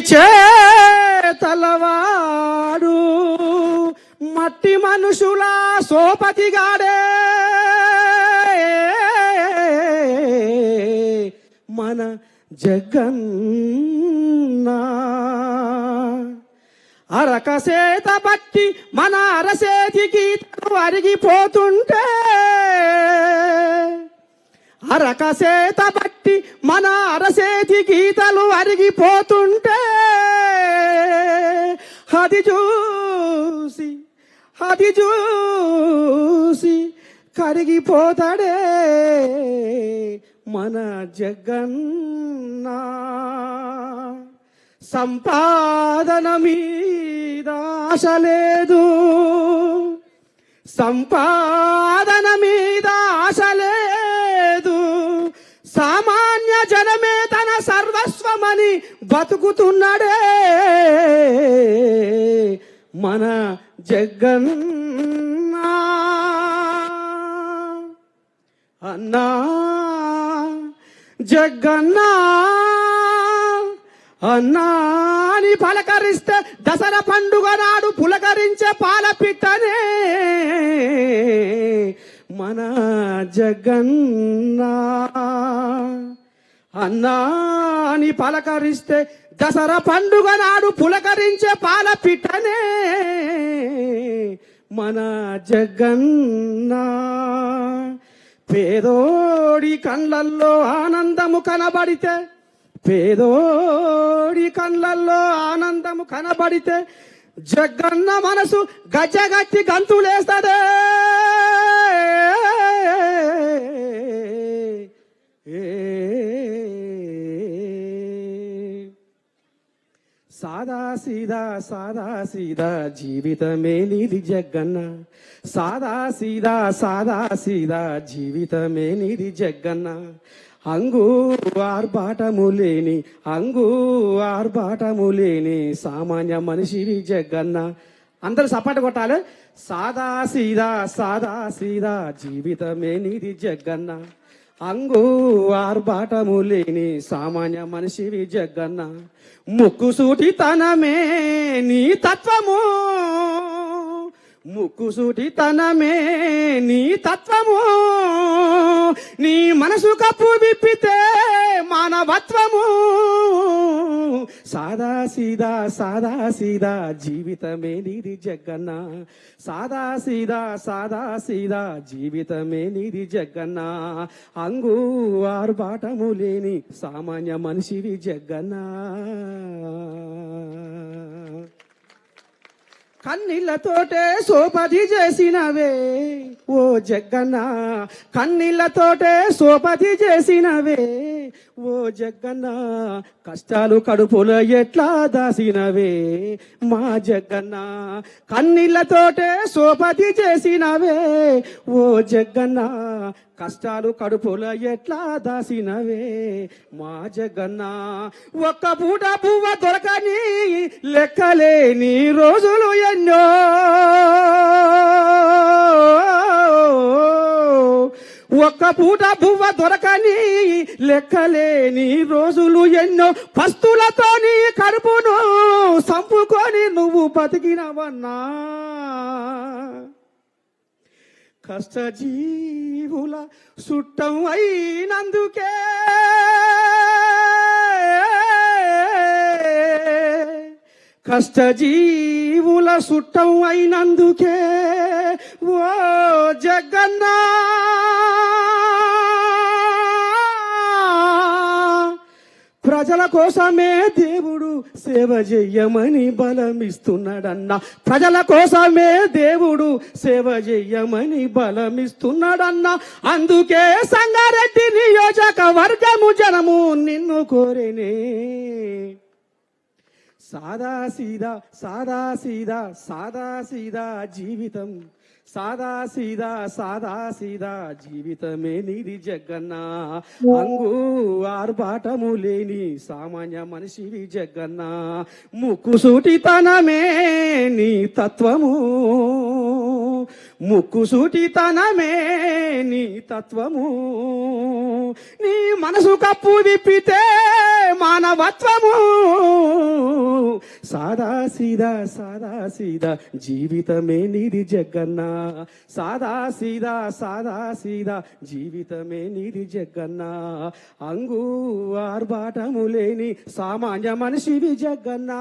చేతలవాడు. మట్టి మనుషుల సోపతిగాడే. మన జగన్నా. అరకసేత బట్టి మన అరసేతికి అరిగిపోతుంటే. అరకసేత బట్టి మన అరసేతి గీతలు అరిగిపోతుంటే. అది చూసి అది చూసి కరిగిపోతాడే మన జగన్న. సంపాదన మీద ఆశ లేదు. సంపాదన మీద బతుకుతున్నాడే. మన జగన్నా. అన్నా జగన్నా. అన్నా అని పలకరిస్తే దసరా పండుగ నాడు పులకరించే పాలపిట్టనే మన జగన్నా. అన్నా అని పలకరిస్తే దసరా పండుగ నాడు పులకరించే పాలపిట్టనే మన జగన్న. పేదోడి కళ్ళల్లో ఆనందము కనబడితే పేదోడి కళ్ళల్లో ఆనందము కనబడితే జగన్న మనసు గజ్జగచ్చి గంతులేస్తదే. సాదా సీదా సాదా సీదా జీవితమే నీది జగ్గన్న సాదా సీదా సాదా సీదా జీవితమే నీది జగ్గన్న అంగు ఆర్భాటము లేని అంగు ఆర్భాటము లేని సామాన్య మనిషివి జగ్గన్న అందరూ సపాట కొట్టాలి. సాదా సీదా సాదా సీదా జీవితమే నీది జగ్గన్నా అంగు ఆర్భాటము లేని సామాన్య మనిషివి జగ్గన్న ముక్కుసూటితనమే నీ తత్వము. ముక్కుసూటితనమే నీ తత్వము. నీ మనసు కప్పు విప్పితే మానవత్వము. సాదా సీదా సాదా సీదా జీవితమే నీది జగన్న. సాదా సీదా సాదా సీదా జీవితమే నీది జగన్న. అంగు ఆర్భాటము లేని సామాన్య మనిషివి జగ్గన్నా కన్నీళ్ళతోటే సోపతి చేసినవే ఓ జగ్గన్న కన్నీళ్ళతోటే సోపతి చేసినవే ఓ జగన్న కష్టాలు కడుపులో ఎట్లా దాసినవే? మా జగన్న కన్నీళ్ళతోటే సోపతి చేసినవే. ఓ జగన్న కష్టాలు కడుపులో ఎట్లా దాసినవే? మా జగన్న ఒక్క పూట పువ్వ దొరకని లెక్కలేని రోజులు ఎన్నో. ఒక్క పూట పువ్వ దొరకని లెక్కలేని రోజులు ఎన్నో పస్తులతోని కడుపును సంపుకొని నువ్వు బతికినవన్నా. కష్టజీవుల సుట్టం అయినందుకే కష్టజీవుల సుట్టం అయినందుకే ఓ జగన్నా. ప్రజల కోసమే దేవుడు సేవ చెయ్యమని బలమిస్తున్నాడన్న. ప్రజల కోసమే దేవుడు సేవ చెయ్యమని బలమిస్తున్నాడన్న. అందుకే సంగారెడ్డి నియోజకవర్గము జనము నిన్ను కోరేనే. సాదా సీదా సాదా సీదా సాదా సీదా జీవితం. సాదా సీదా సాదా సీదా జీవితమే నీది జగ్గన్న అంగు ఆర్భాటము లేని సామాన్య మనిషివి జగ్గన్న ముక్కుసూటితనమే నీ తత్వము. ముక్కుసూటితనమే నీ తత్వము. నీ మనసు కప్పు విప్పితే మానవత్వము. సాదా సీదా సాదా సీదా జీవితమే నీది జగన్న. సాదా సీదా సాదా సీదా జీవితమే నీది జగన్న. అంగు ఆర్భాటము లేని సామాన్య మనిషివి జగన్నా.